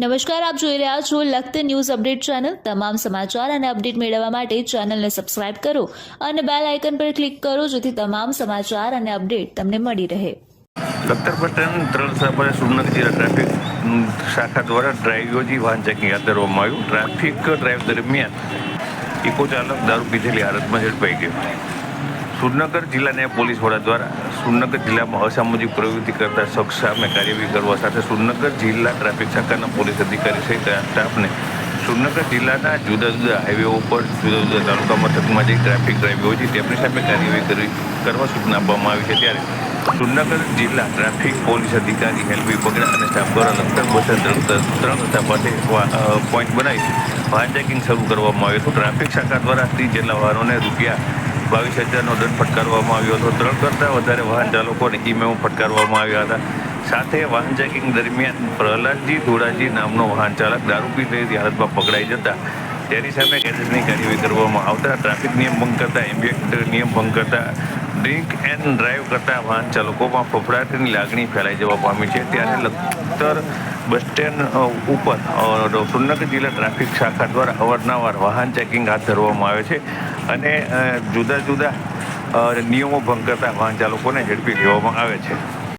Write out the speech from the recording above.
નમસ્કાર, આપ જોઈ રહ્યા છો લખત ન્યૂઝ અપડેટ ચેનલ. તમામ સમાચાર અને અપડેટ મેળવવા માટે ચેનલને સબસ્ક્રાઇબ કરો અને બેલ આઇકન પર ક્લિક કરો જેથી તમામ સમાચાર અને અપડેટ તમને મળી રહે. લખતર બસ સ્ટેન્ડ ત્રણ સુરનગર જિલ્લા ટ્રાફિક શાખા દ્વારા ડ્રાઈવ યોજી વાહન ચેકિંગ હાથ ધરવામાં આવ્યું. ટ્રાફિક ડ્રાઈવ દરમિયાન ઇકો ચાલક દારૂ પીધેલી હાલતમાં ઝડપાઈ ગયો. સુરનગર જિલ્લા ન્યાય પોલીસ વડા દ્વારા સુરનગર જિલ્લામાં અસામાજિક પ્રવૃત્તિ કરતા શખ્સ સામે કાર્યવાહી કરવા સાથે સુરનગર જિલ્લા ટ્રાફિક શાખાના પોલીસ અધિકારી સહિત સ્ટાફને સુરનગર જિલ્લાના જુદા જુદા હાઈવે ઉપર, જુદા જુદા તાલુકા મથકમાં જે ટ્રાફિક ડ્રાઈવ હોય છે, તેમની સામે કાર્યવાહી કરી કરવા સૂચના આપવામાં આવી છે. ત્યારે સુરનગર જિલ્લા ટ્રાફિક પોલીસ અધિકારી એલવી બગડા અને સ્ટાફ દ્વારા લગભગ બસો ત્રણ હતા પાસે પોઈન્ટ બનાવી વાહન ચેકિંગ શરૂ કરવામાં આવ્યું હતું. ટ્રાફિક શાખા દ્વારા સ્ત્રી જેટલા વાહનોને રૂપિયા બાવીસ હજારનો દંડ ફટકારવામાં આવ્યો હતો. ત્રણ કરતાં વધારે વાહન ચાલકોને ઈમેમો ફટકારવામાં આવ્યા હતા. સાથે વાહન ચેકિંગ દરમિયાન પ્રહલાદજી ધોળાજી નામનો વાહન ચાલક દારૂ પી રહેલી હાલતમાં પકડાઈ જતા તેની સામે કાયદેસરની કાર્યવાહી કરવામાં આવતા ટ્રાફિક નિયમ ભંગ કરતા એમ્બિયન્ટ નિયમ ભંગ કરતા ડ્રિંક એન્ડ ડ્રાઈવ કરતા વાહન ચાલકોમાં ફફડાટની લાગણી ફેલાઈ જવા પામી છે. ત્યારે લખતર બસ સ્ટેન્ડ ઉપર સુરનગર જિલ્લા ટ્રાફિક શાખા દ્વારા અવારનવાર વાહન ચેકિંગ હાથ ધરવામાં આવે છે અને જુદા જુદા નિયમો ભંગ કરતા વાહન ચાલકોને ઝડપી લેવામાં આવે છે.